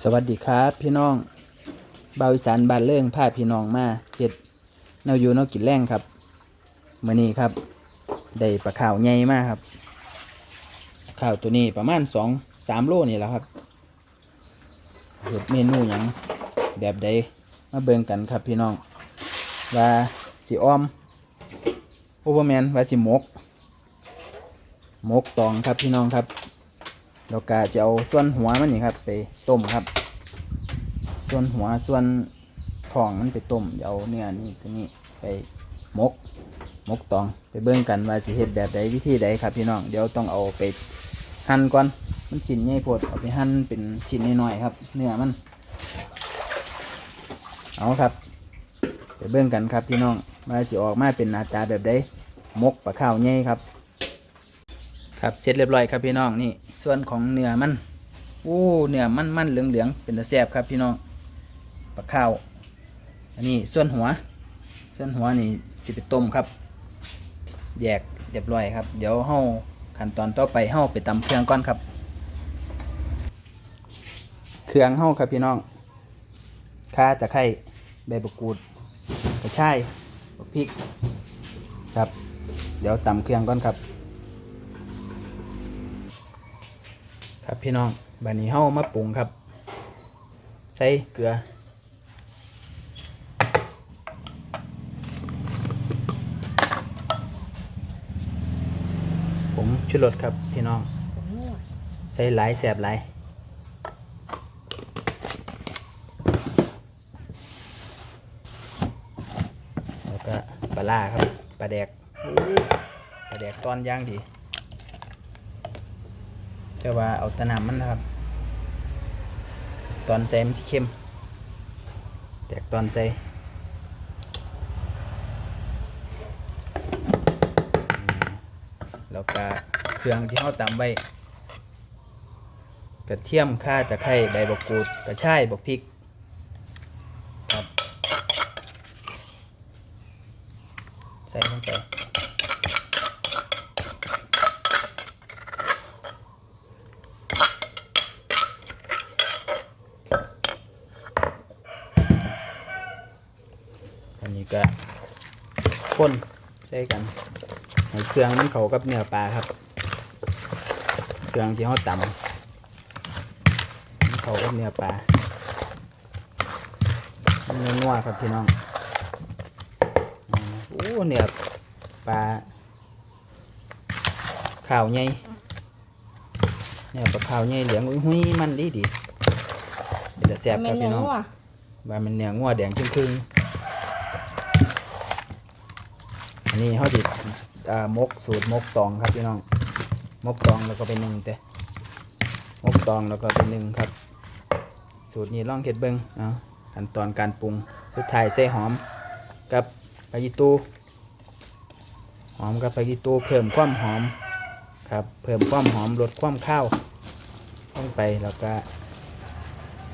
สวัสดีครับ พี่น้องเบาอีสานบ้านเลื่องพาพี่น้องมาเฮ็ดแนวอยู่แนวกินแรงครับมื้อนี้ครับได้ปลาข่าวใหญ่มากครับข่าวตัวนี้ประมาณสองสามโลนี่แหละครับเฮ็ดเมนูหยังแบบใดมาเบิ่งกันครับพี่น้องว่าสิอ้อมโอเวอร์แมนว่าสิหมก มกตองครับพี่น้องครับ แล้วก็จะเอาส่วนหัวมันนี่ครับ ไปต้มครับ ส่วนหัวส่วนท้องมันไปต้มเดี๋ยวเอาเนื้อนี่ตัวนี้ไปมกมกตองไปเบิ่งกันว่าสิเฮ็ดแบบใดวิธีใดครับพี่น้องเดี๋ยวต้องเอาไปหั่นก่อนมันชิ้นใหญ่โพดเอาไปหั่นเป็นชิ้นน้อยๆครับ เนื้อมัน เอาครับ ไปเบิ่งกันครับพี่น้องว่าสิออกมาเป็นหน้าตาแบบใดมกปลาข้าวใหญ่ครับ ครับเสร็จเรียบร้อยครับพี่น้องนี่ ส่วนของเนื้อมันอู้เนื้อมันมันเหลืองเหลืองเป็นตะแซ่บครับพี่น้องปลาข้าวอันนี้ส่วนหัว ส่วนหัวนี่สิไปต้มครับแยกเรียบร้อยครับ เดี๋ยวเฮาขั้นตอนต่อไปเฮาไปตำเครื่องก่อนครับ เครื่องเฮาครับพี่น้องข่าตะไคร้ใบมะกรูดกระชายพริกครับ เดี๋ยวตำเครื่องก่อนครับ ครับพี่น้องบันนี้เฮามาปรุงครับ ใส่เกลือ ผมชุรสครับพี่น้อง ใส่หลายแสบหลายแล้วก็ปลาล่าครับปลาแดกปลาแดกตอนย่างดี แต่ว่าเอาตะนามันนะครับ ตอนใส่มันจะเข้มแตกตอนใส่แล้วก็เครื่องที่เขาตำไว้กระเทียมข่าตะไคร้ใบบกกูดกระชายบกพริกครับใส่ลงไป อันนี้ ก็ข้นใส่กันให้เครื่องมันเข้ากับเนื้อปลาครับ เครื่องที่เขาตำมันเข้ากับเนื้อปลามันนัวๆครับพี่น้องอืมโอ้เนื้อปลาข่าวใหญ่เนื้อปลาข่าวใหญ่เหลืองหุ้ยๆมันดีดีๆเดี๋ยวแซ่บครับพี่น้องว่ามันเนื้องัวแดงครึ่งๆ อั นี้เขาจิอ่ามกสูตรมกตองครับพี่น้อง มกตองแล้วก็เป็นหนึ่งแต่มกตองแล้วก็เป็นหนึ่งครับ สูตรนี้ลองเก็ดเบิ้งเอาขั้นตอนการปรุงสุดท้ายใส่หอมกับปลายิตูหอมกับปลายิตูเพิ่มความหอมครับเพิ่มความหอมลดความข้าวลงไปแล้วก็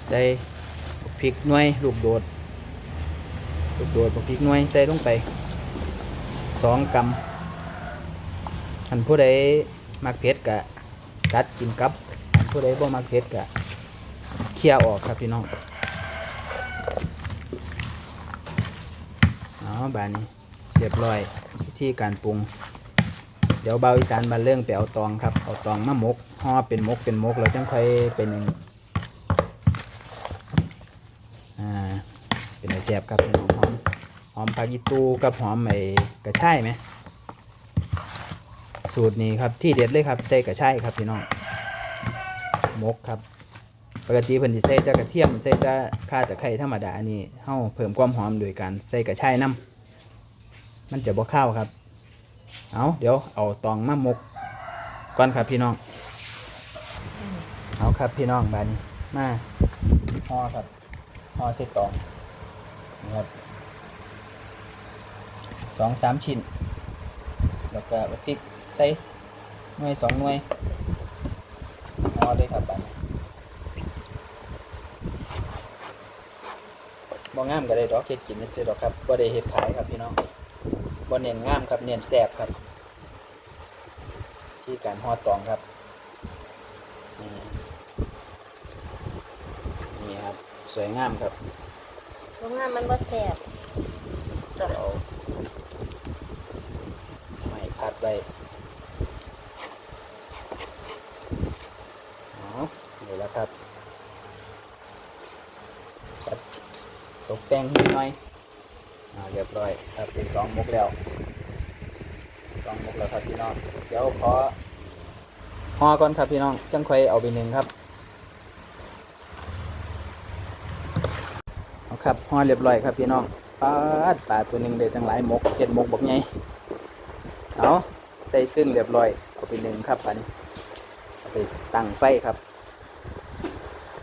ใส่พริกหน่วยลูกโดดลูกโดดพริกหน่วยใส่ลงไป สองกำอันผู้ใดมักเผ็ดกะกัดกินกับอันผู้ใดบ่มักเผ็ดกะเคี่ยวออกครับพี่น้องอ๋อบานี้เรียบร้อยวิธีการปรุง เดี๋ยวเบาอีสานบาเรื่องไปเอาตองครับ เอาตองมาหมกห่อเป็นมกเป็นมกแล้วจังค่อยเป็นหนึ่งอ่าเป็นไอเสียบครับพี่น้องหอม อมผักอีตูกับหอมไอกระชายไหมสูตรนี้ครับที่เด็ดเลยครับใส่กระชายครับพี่น้องมกครับปกติเพิ่นสิใส่แต่กระเทียมใส่แต่ข่าตะไคร้ธรรมดาอันนี้เฮาเพิ่มความหอมโดยการใส่กระชายน้ำมันจะบ่ข้าวครับ เอาเดี๋ยวเอาตองมามกก่อนครับพี่น้อง เอาครับพี่น้องบานี้มาห่อครับห่อใส่ตองนะครับ สองสามชิ้น แล้วก็พริกใส่หน่วยสองหน่วยเอเลยครับบัดนบ่งามก็ได้ดอกเฮ็ดกินซื้อดอกครับบ่ได้เฮ็ดขายครับพี่น้องบ่เน้นงามครับเน้นแซ่บครับ ที่การห่อตองครับนี่ครับ สวยงามครับโรงานมันบ่แซ่บเอาไม้พัดไว้ เอานี่แล้วครับตกแต่งนิดหน่อยอ่าเรียบร้อยครับไปสองมุกแล้วสองมุกแล้วครับพี่น้อง เดี๋ยวขอห่อก่อนครับพี่น้อง จังค่อยเอาไปหนึ่งครับ เอาครับห่อเรียบร้อยครับพี่น้องปลาดปลาตัวหนึ่งเลยทั้งหลายหมกเห็ดหมกบอกไงเอา ใส่ซึ่งเรียบร้อยเอาไปหนึ่งครับอันนี้เอาไปตั้งไฟครับ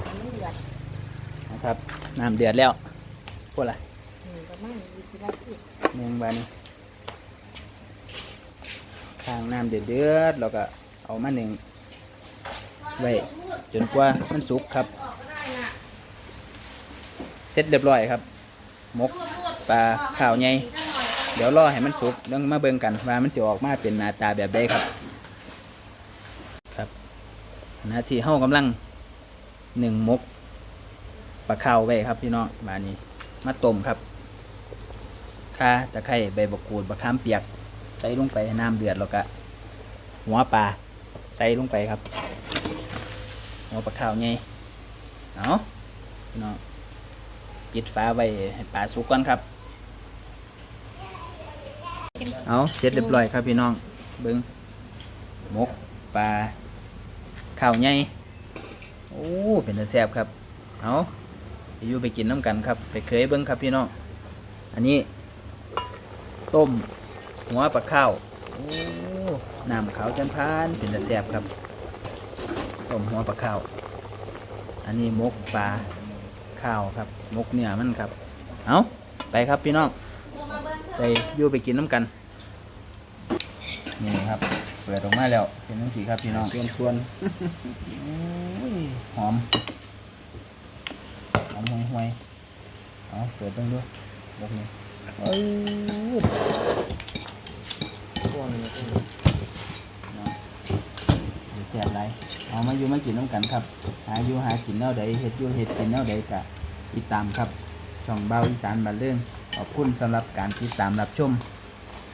นนะครับน้ำเดือดแล้วพวกอะไรอืมประมาณหนึ่งบาทนี้ข้างน้ำเดือดเดือดเราก็เอามาหนึ่งไว้จนกว่ามันสุกครับเสร็จเรียบร้อยครับหมกปลาข่าวใหญ่ เดี๋ยวรอให้มันสุกแล้วมาเบิ่งกันว่ามันจะออกมาเป็นหน้าตาแบบใดครับ ครับน้าที่เฮากำลังหนึ่งมกปลาข้าวไว้ครับพี่น้องบานี้มาต้มครับข่าตะไคร้ใบบักกูดบะข้ามเปียก ใส่ลงไปให้น้ำเดือดแล้วก็หัวปลาใส่ลงไปครับ หัวปลาข้าวไงเอาพี่น้องปิดฝาไว้ให้ปลาสุกก่อนครับ เอาเสร็จเรียบร้อยครับพี่น้อง เบิ้งหมกปลาข้าวใหญ่โอ้ เป็นตาแซ่บครับ เอาไปอยู่ไปกินน้ำกันครับ ไปเคยเบิ้งครับพี่น้อง อันนี้ ต้ม หัวปลาข้าวโอ้น้ำขาวจันพาน เป็นตาแซ่บครับ ต้มหัวปลาข้าว อันนี้หมกปลาข้าวครับ มกเนื้อมันครับ เอาไปครับพี่น้อง ไปอยู่ไปกินน้ำกัน นี่ครับ เปิดออกมาแล้ว เป็นทั้งสีครับพี่น้องชวนชวนหอม หอมห่วยห่วยๆเอาเปิดต้องดูบกนี่เอ้ยพวกนี้เนาะเดี๋ยวแสบไรเอามาอยู่มากินน้ำกันครับ หาอยู่หากินแนวใดเฮ็ดอยู่เฮ็ดกินแนวใดกะติดตามครับ ช่องเบาอีสานบันเรื่องขอบคุณสำหรับการติดตามรับชมห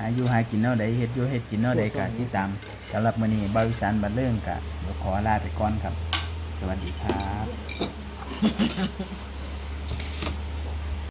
าอยู่หากินเนาะใดเฮ็ดอยู่เฮ็ดกินเนาะใดกะที่ตามสำหรับมื้อนี้บาอีสานบัดเรื่องกะเดี๋ยวขอลาไปก่อนครับ สวัสดีครับ